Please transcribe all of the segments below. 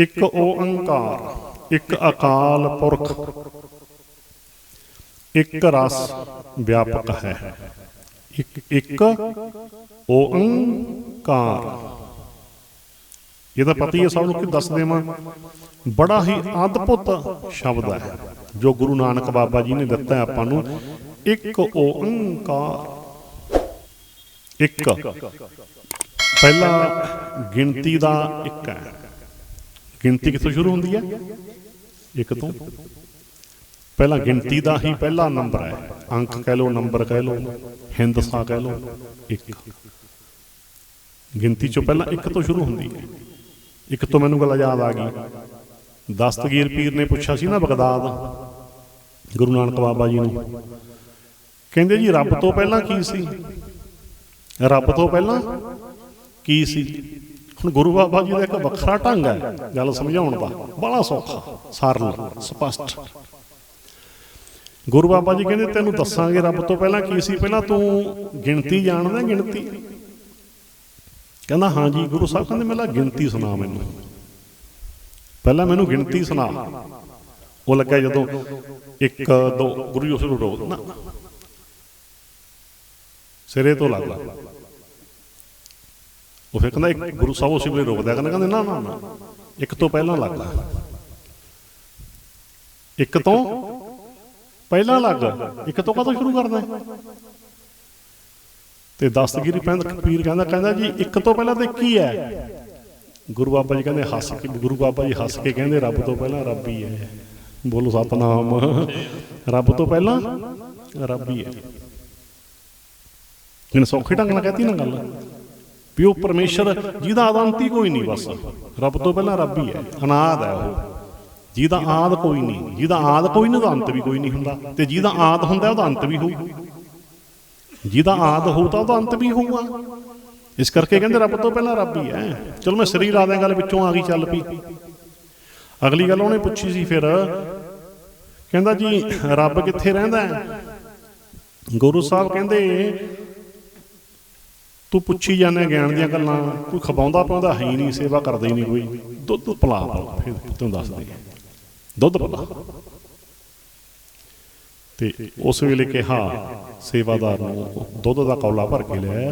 ਇੱਕ ਓੰਕਾਰ, ਇੱਕ ਅਕਾਲ ਪੁਰਖ। ਇੱਕ ਰਸ ਵਿਆਪਕ ਹੈ। ਇੱਕ ਇੱਕ ਓੰਕਾਰ। ਇਹਦਾ ਪਤਾ ਹੀ ਹੈ ਸਭ ਨੂੰ ਕਿ ਦੱਸ ਦੇਵਾਂ? ਬੜਾ ਹੀ ਅਦਭੁਤ ਸ਼ਬਦ ਹੈ, ਜੋ ਗੁਰੂ ਨਾਨਕ ਬਾਬਾ ਜੀ ਨੇ ਦਿੱਤਾ ਹੈ ਆਪਾਂ ਨੂੰ। ਇੱਕ ਓੰਕਾਰ। ਇੱਕ। ਪਹਿਲਾ ਗਿਣਤੀ ਦਾ ਇੱਕ ਹੈ। ਗਿਣਤੀ ਕਿੱਥੋਂ ਸ਼ੁਰੂ ਹੁੰਦੀ ਹੈ? ਇੱਕ ਤੋਂ। ਪਹਿਲਾਂ ਗਿਣਤੀ ਦਾ ਹੀ ਪਹਿਲਾ ਨੰਬਰ ਹੈ। ਅੰਕ ਕਹਿ ਲਓ, ਨੰਬਰ ਕਹਿ ਲਓ, ਹਿੰਦਸਾ ਕਹਿ ਲਓ, ਇੱਕ। ਗਿਣਤੀ ਚੋਂ ਪਹਿਲਾਂ ਇੱਕ ਤੋਂ ਸ਼ੁਰੂ ਹੁੰਦੀ ਹੈ। ਇੱਕ ਤੋਂ ਮੈਨੂੰ ਗੱਲ ਯਾਦ ਆ ਗਈ। ਦਸਤਗੀਰ ਪੀਰ ਨੇ ਪੁੱਛਿਆ ਸੀ ਨਾ ਬਗਦਾਦ, ਗੁਰੂ ਨਾਨਕ ਬਾਬਾ ਜੀ ਨੂੰ। ਕਹਿੰਦੇ ਜੀ, ਰੱਬ ਤੋਂ ਪਹਿਲਾਂ ਕੀ ਸੀ? ਰੱਬ ਤੋਂ ਪਹਿਲਾਂ ਕੀ ਸੀ? ਹੁਣ ਗੁਰੂ ਬਾਬਾ ਜੀ ਦਾ ਇੱਕ ਵੱਖਰਾ ਢੰਗ ਹੈ, ਗੱਲ ਸਮਝਾਉਣ ਦਾ। ਬੜਾ ਸੌਖਾ ਸਰਲ ਸਪਸ਼ਟ। ਗੁਰੂ ਬਾਬਾ ਜੀ ਕਹਿੰਦੇ, ਤੈਨੂੰ ਦੱਸਾਂਗੇ ਰੱਬ ਤੋਂ ਪਹਿਲਾਂ ਕੀ ਸੀ? ਪਹਿਲਾਂ ਤੂੰ ਗਿਣਤੀ ਜਾਣਦਾ, ਗਿਣਤੀ? ਕਹਿੰਦਾ, ਹਾਂ ਜੀ, ਗੁਰੂ ਸਾਹਿਬ ਕਹਿੰਦੇ, ਮੇਲਾ ਗਿਣਤੀ ਸੁਣਾ ਮੈਨੂੰ। ਪਹਿਲਾਂ ਮੈਨੂੰ ਗਿਣਤੀ ਸੁਣਾ। ਉਹ ਲੱਗਾ ਜਦੋਂ 1 2 ਗੁਰੂ ਜੀ ਉਸ ਨੂੰ ਰੋਕ ਨਾ। ਸਿਰੇ ਤੋਂ ਲੱਗਦਾ ਉਹ ਫਿਰ ਕਹਿੰਦਾ ਇੱਕ ਗੁਰੂ ਸਾਹਿਬ ਉਸੇ ਵੇਲੇ ਰੋਕਦਾ, ਕਹਿੰਦਾ ਕਹਿੰਦੇ, ਨਾ ਨਾ ਨਾ ਇੱਕ ਤੋਂ ਪਹਿਲਾਂ ਲੱਗ ਇੱਕ ਤੋਂ ਪਹਿਲਾਂ ਲੱਗ ਇੱਕ ਤੋਂ ਕਦੋਂ ਸ਼ੁਰੂ ਕਰਦਾ? ਤੇ ਦਸਤਗੀਰੀ ਪੀਰ ਕਹਿੰਦਾ ਕਹਿੰਦਾ ਜੀ, ਇੱਕ ਤੋਂ ਪਹਿਲਾਂ ਤੇ ਕੀ ਹੈ? ਗੁਰੂ ਬਾਬਾ ਜੀ ਕਹਿੰਦੇ, ਹੱਸ ਕੇ, ਗੁਰੂ ਬਾਬਾ ਜੀ ਹੱਸ ਕੇ ਕਹਿੰਦੇ, ਰੱਬ ਤੋਂ ਪਹਿਲਾਂ ਰੱਬ ਹੀ ਹੈ। ਬੋਲੋ ਸਤਨਾਮ। ਰੱਬ ਤੋਂ ਪਹਿਲਾਂ ਰੱਬ ਹੀ ਹੈ। ਇਹਨੇ ਸੌਖੇ ਢੰਗ ਨਾਲ ਕਹਤੀ ਨਾ ਗੱਲ। ਵੀ ਉਹ ਪਰਮੇਸ਼ਰ ਜਿਹਦਾ ਆਦੰਤੀ ਕੋਈ ਨਹੀਂ ਬਸ। ਰੱਬ ਤੋਂ ਪਹਿਲਾਂ ਰੱਬ ਹੀ ਹੈ, ਅਨਾਦ ਹੈ ਉਹ। ਜਿਹਦਾ ਆਦ ਕੋਈ ਨਹੀਂ, ਜਿਹਦਾ ਆਦ ਕੋਈ ਨਹੀਂ, ਉਹਦਾ ਅੰਤ ਵੀ ਕੋਈ ਨਹੀਂ ਹੁੰਦਾ। ਤੇ ਜਿਹਦਾ ਆਦ ਹੁੰਦਾ, ਉਹਦਾ ਅੰਤ ਵੀ ਹੋਊ। ਜਿਹਦਾ ਆਦ ਹੋਊ ਤਾਂ ਉਹਦਾ ਅੰਤ ਵੀ ਹੋਊਗਾ। ਇਸ ਕਰਕੇ ਕਹਿੰਦੇ ਰੱਬ ਤੋਂ ਪਹਿਲਾਂ ਰੱਬ ਹੀ ਹੈ। ਚਲੋ ਮੈਂ ਸਰੀ ਲਾ ਗੱਲ ਵਿੱਚੋਂ ਆ ਗਈ, ਚੱਲ ਪਈ। ਅਗਲੀ ਗੱਲ ਉਹਨੇ ਪੁੱਛੀ ਸੀ ਫਿਰ, ਕਹਿੰਦਾ ਜੀ, ਰੱਬ ਕਿੱਥੇ ਰਹਿੰਦਾ ਹੈ? ਗੁਰੂ ਸਾਹਿਬ ਕਹਿੰਦੇ ਤੂੰ ਪੁੱਛੀ ਜਾਂਦਾ ਗਿਆਨ ਦੀਆਂ ਗੱਲਾਂ, ਕੋਈ ਖਵਾਉਂਦਾ ਪਾਉਂਦਾ ਹੈ ਹੀ ਨਹੀਂ, ਸੇਵਾ ਕਰਦਾ ਹੀ ਨਹੀਂ ਕੋਈ। ਦੁੱਧ ਪਿਲਾ ਫਿਰ ਤੈਨੂੰ ਦੱਸ ਦੁੱਧ ਪਿਲਾ ਤੇ ਉਸ ਵੇਲੇ ਕਿਹਾ, ਸੇਵਾਦਾਰ ਨੂੰ, ਦੁੱਧ ਦਾ ਕੌਲਾ ਭਰ ਕੇ ਲਿਆ।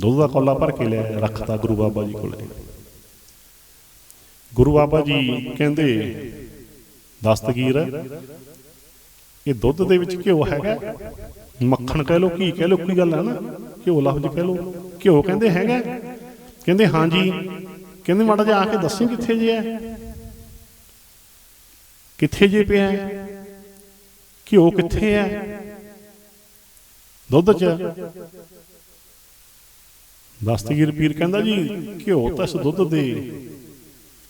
ਦੁੱਧ ਦਾ ਕੌਲਾ ਭਰ ਕੇ ਲਿਆ, ਰੱਖਤਾ ਗੁਰੂ ਬਾਬਾ ਜੀ ਕੋਲੇ। ਗੁਰੂ ਬਾਬਾ ਜੀ ਕਹਿੰਦੇ, ਦਸਤਗੀਰ ਇਹ ਦੁੱਧ ਦੇ ਵਿੱਚ ਘਿਓ ਹੈਗਾ। ਮੱਖਣ ਕਹਿ ਲੋ ਘੀ ਕਹਿ ਲੋ ਕੋਈ ਗੱਲ ਹੈ ਨਾ। ਘਿਓ ਲਫ਼ਜ਼ ਕਹਿ ਲੋ ਘਿਓ ਕਹਿੰਦੇ ਹੈਗਾ। ਕਹਿੰਦੇ ਹਾਂ ਜੀ। ਕਹਿੰਦੇ ਮਾੜਾ ਜਿਹਾ ਆ ਕੇ ਦੱਸੀ ਕਿੱਥੇ ਜੇ ਹੈ। ਕਿੱਥੇ ਜੇ ਪਿਆ ਹੈ। ਘਿਓ ਕਿੱਥੇ ਹੈ। ਦੁੱਧ 'ਚ। ਦਸਤਗੀਰ ਪੀਰ ਕਹਿੰਦਾ ਜੀ ਘਿਓ ਤਾਂ ਇਸ ਦੁੱਧ ਦੇ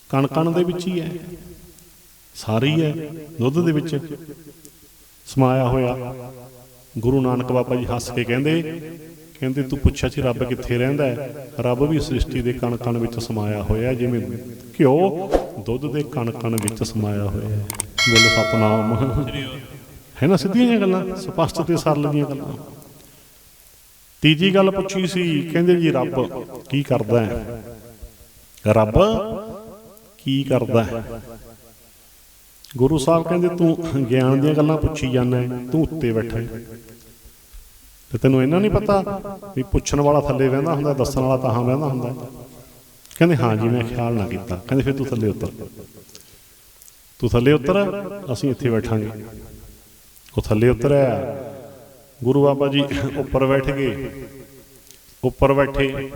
ਕਣ ਕਣ ਦੇ ਵਿੱਚ ਹੀ ਹੈ। ਸਾਰੀ ਹੈ ਦੁੱਧ ਦੇ ਵਿੱਚ। ਸਮਾਇਆ ਹੋਇਆ। ਗੁਰੂ ਨਾਨਕ ਬਾਬਾ ਜੀ ਹੱਸ ਕੇ ਕਹਿੰਦੇ ਕਹਿੰਦੇ ਤੂੰ ਪੁੱਛਿਆ ਸੀ ਰੱਬ ਕਿੱਥੇ ਰਹਿੰਦਾ ਹੈ? ਰੱਬ ਵੀ ਸ੍ਰਿਸ਼ਟੀ ਦੇ ਕਣ ਕਣ ਵਿੱਚ ਸਮਾਇਆ ਹੋਇਆ ਜਿਵੇਂ ਘਿਓ ਦੁੱਧ ਦੇ ਕਣ ਕਣ ਵਿੱਚ ਸਮਾਇਆ ਹੋਇਆ ਹੈ। ਬੋਲੋ ਸਤਨਾਮ। ਹੈ ਨਾ ਸਿੱਧੀਆਂ ਜਿਹੀਆਂ ਗੱਲਾਂ, ਸਪਸ਼ਟ ਤੇ ਸਰਲ ਦੀਆਂ ਗੱਲਾਂ। ਤੀਜੀ ਗੱਲ ਪੁੱਛੀ ਸੀ, ਕਹਿੰਦੇ ਜੀ ਰੱਬ ਕੀ ਕਰਦਾ ਹੈ? ਰੱਬ ਕੀ ਕਰਦਾ ਹੈ? ਗੁਰੂ ਸਾਹਿਬ ਕਹਿੰਦੇ, ਤੂੰ ਗਿਆਨ ਦੀਆਂ ਗੱਲਾਂ ਪੁੱਛੀ ਜਾਂਦਾ ਤੂੰ ਉੱਤੇ ਬੈਠਾ ਹੈ। ਤੇ ਤੈਨੂੰ ਇਹਨਾਂ ਨਹੀਂ ਪਤਾ ਵੀ ਪੁੱਛਣ ਵਾਲਾ ਥੱਲੇ ਰਹਿੰਦਾ ਹੁੰਦਾ, ਦੱਸਣ ਵਾਲਾ ਤਾਂ ਹਾਂ ਬਹਿੰਦਾ ਹੁੰਦਾ। ਕਹਿੰਦੇ, ਹਾਂ ਜੀ, ਮੈਂ ਖਿਆਲ ਨਾ ਕੀਤਾ। ਕਹਿੰਦੇ, ਫਿਰ ਤੂੰ ਥੱਲੇ ਉਤਰ। ਤੂੰ ਥੱਲੇ ਉਤਰ, ਅਸੀਂ ਇੱਥੇ ਬੈਠਾਂਗੇ। ਉਹ ਥੱਲੇ ਉਤਰਿਆ। ਗੁਰੂ ਬਾਬਾ ਜੀ, ਉੱਪਰ ਬੈਠ ਗਏ। ਉੱਪਰ ਬੈਠੇ।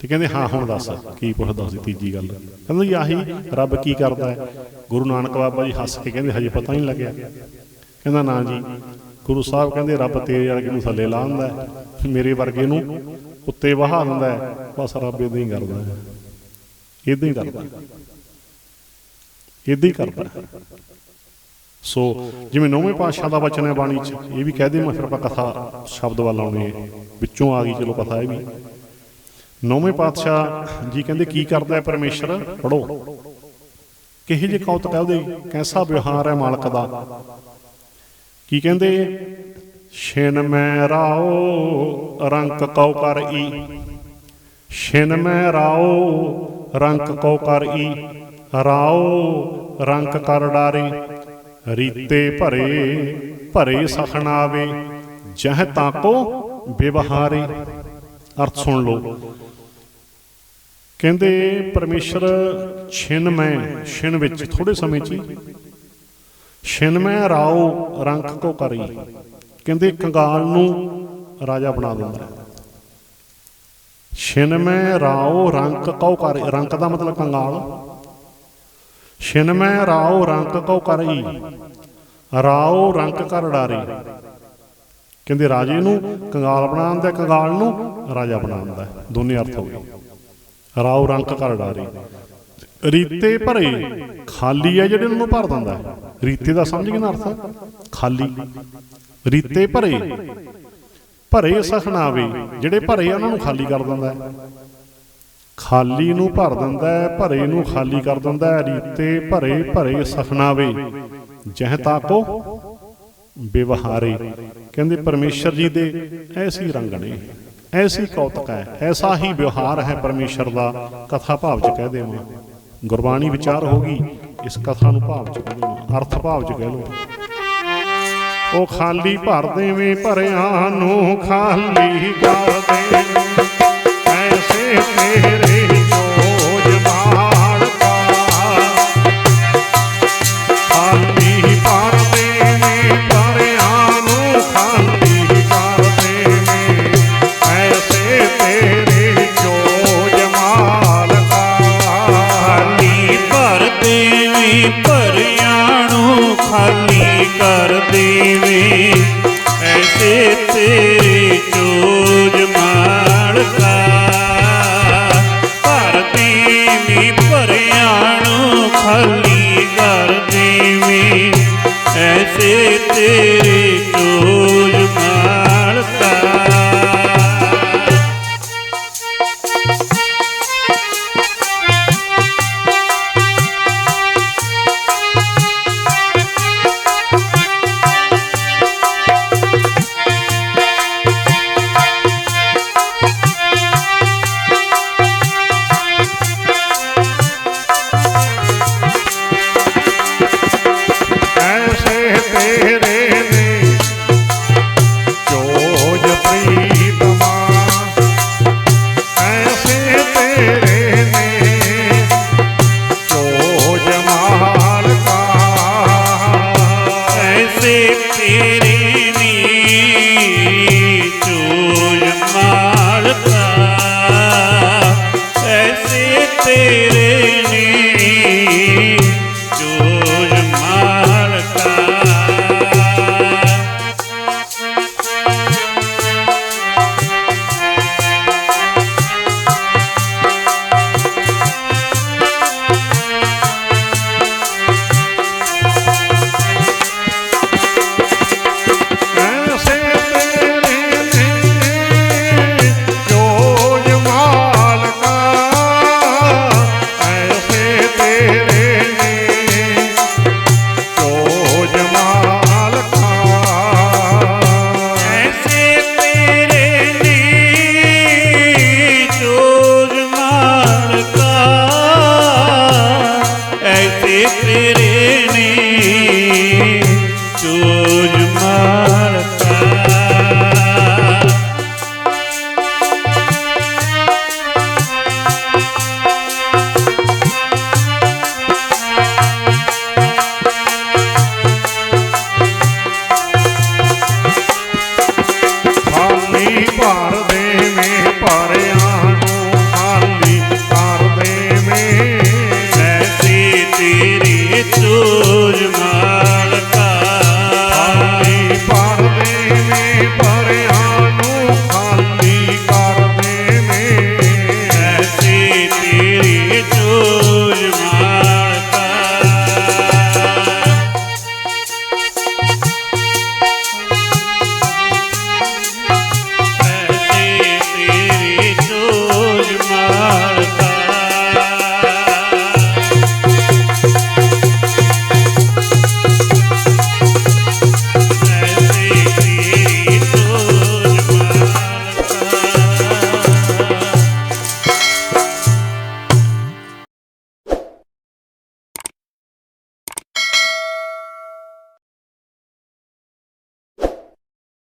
ਤੇ ਕਹਿੰਦੇ, ਹਾਂ, ਹੁਣ ਦੱਸ, ਕੀ ਪੁੱਛਦਾ ਸੀ ਤੀਜੀ ਗੱਲ। ਕਹਿੰਦਾ ਜੀ, ਆਹੀ, ਰੱਬ ਕੀ ਕਰਦਾ ਹੈ? ਗੁਰੂ ਨਾਨਕ ਬਾਬਾ ਜੀ ਹੱਸ ਕੇ ਕਹਿੰਦੇ, ਹਜੇ ਪਤਾ ਨਹੀਂ ਲੱਗਿਆ। ਕਹਿੰਦਾ, ਨਾ ਜੀ, ਗੁਰੂ ਸਾਹਿਬ ਕਹਿੰਦੇ, ਰੱਬ ਤੇਰੇ ਵਰਗੇ ਨੂੰ ਥੱਲੇ ਲਾ ਦਿੰਦਾ ਮੇਰੇ ਵਰਗੇ ਨੂੰ ਉੱਤੇ ਵਹਾ ਦਿੰਦਾ ਬਸ ਰੱਬ ਇਦਾਂ ਹੀ ਕਰਦਾ ਹੈ। ਇਦਾਂ ਹੀ ਕਰਦਾ ਹੈ। ਇਦਾਂ ਹੀ ਕਰਦਾ ਸੋ ਜਿਵੇਂ ਨੌਵੇਂ ਪਾਤਸ਼ਾਹ ਦਾ ਵਚਨ ਹੈ ਬਾਣੀ 'ਚ ਇਹ ਵੀ ਕਹਦੇ ਮੈਂ ਫਿਰ ਆਪਾਂ ਕਥਾ ਸ਼ਬਦ ਵੱਲ ਆਉਣੇ ਆ ਵਿੱਚੋਂ ਆ ਗਈ ਚਲੋ ਕਥਾ ਇਹ ਵੀ। ਨੌਵੇਂ ਪਾਤਸ਼ਾਹ ਜੀ ਕਹਿੰਦੇ ਕੀ ਕਰਦਾ ਹੈ ਪਰਮੇਸ਼ਰ? ਪੜੋ ਕਿਹੇ ਜੇ ਕੌਤਕ ਹੈ ਉਹਦੇ? ਕੈਸਾ ਵਿਵਹਾਰ ਹੈ ਮਾਲਕ ਦਾ? ਕੀ ਕਹਿੰਦੇ? ਛਿਨ ਮੈਂ ਰਾਓ ਰੰਕ ਕਉ ਕਰ ਈ। ਛਿਨ ਮੈਂ ਰਾਓ ਰੰਕ ਕੋ ਕਰ ਈ। ਰਾਓ ਰੰਕ ਕਰ ਡਾਰੇ। ਰੀਤੇ ਭਰੇ ਭਰੇ ਸਖਣਾਵੇ ਜਹ ਤਾਕੋ ਵਿਵਹਾਰੇ। ਅਰਥ ਸੁਣ ਲਓ। ਕਹਿੰਦੇ, ਪਰਮੇਸ਼ਰ, ਛਿਨ ਮੈਂ, ਛਿਨ ਵਿੱਚ ਥੋੜੇ ਸਮੇਂ 'ਚ ਛਿਨ ਮੈਂ, ਰਾਓ ਰੰਕ ਕੋ ਕਰੀ। ਕਹਿੰਦੇ, ਕੰਗਾਲ ਨੂੰ ਰਾਜਾ ਬਣਾ ਦਿੰਦਾ ਛਿਨ ਮੈਂ, ਰਾਓ ਰੰਕ ਕਉ ਕਰ। ਰੰਕ ਦਾ ਮਤਲਬ ਕੰਗਾਲ। ਛਿਨ ਮੈਂ ਰਾਓ ਰੰਕ ਕਉ ਕਰਈ, ਰਾਓ ਰੰਕ ਕਰ ਡਾਰੀ। ਕਹਿੰਦੇ, ਰਾਜੇ ਨੂੰ ਕੰਗਾਲ ਬਣਾ ਦਿੰਦਾ ਕੰਗਾਲ ਨੂੰ ਰਾਜਾ ਬਣਾ ਹੈ। ਦੋਨੇ ਅਰਥ ਹੋ ਗਏ। ਰਾਓ ਰੰਕ ਕਰ ਡਾਰੀ। ਰੀਤੇ ਭਰੇ, ਖਾਲੀ ਹੈ ਜਿਹੜੇ ਨੂੰ ਭਰ ਦਿੰਦਾ ਹੈ। ਰੀਤੇ ਦਾ ਸਮਝ ਗਏ ਨਾ ਅਰਥ? ਖਾਲੀ। ਰੀਤੇ ਭਰੇ ਭਰੇ ਸਖਣਾਵੇ ਜਿਹੜੇ ਭਰੇ ਆ ਉਹਨਾਂ ਨੂੰ ਖਾਲੀ ਕਰ ਦਿੰਦਾ ਹੈ। ਖਾਲੀ ਨੂੰ ਭਰ ਦਿੰਦਾ ਹੈ, ਭਰੇ ਨੂੰ ਖਾਲੀ ਕਰ ਦਿੰਦਾ ਹੈ, ਰੀਤੇ ਭਰੇ ਭਰੇ ਸਖਣਾਵੇ ਜਹ ਤਾਕੋ ਵਿਵਹਾਰੇ। ਕਹਿੰਦੇ ਪਰਮੇਸ਼ਰ ਜੀ ਦੇ ਐਸੀ ਰੰਗ ਨੇ, ਐਸੀ ਕੌਤਕ ਹੈ, ਐਸਾ ਹੀ ਵਿਵਹਾਰ ਹੈ ਪਰਮੇਸ਼ਰ ਦਾ, ਕਥਾ ਭਾਵ ਚ ਕਹਿ ਦੇਵਾਂ। ਗੁਰਬਾਣੀ ਵਿਚਾਰ ਹੋ ਗਈ, ਇਸ ਕਥਾ ਨੂੰ ਭਾਵ ਚ ਕਹਿ ਦੇਵਾਂ, ਅਰਥ ਭਾਵ ਚ ਕਹਿ ਲਓ। ਉਹ ਖਾਲੀ ਭਰ ਦੇਵੇਂ, ਭਰਿਆਂ ਨੂੰ ਖਾਲੀ ਕਰ ਦੇ ਐਸੇ ਦੇਵੇਂ ਭਰਿਆਂ ਨੂੰ ਖਾਲੀ ਕਰ ਦੇਵੇਂ ਐਸੇ ਤੇਰੇ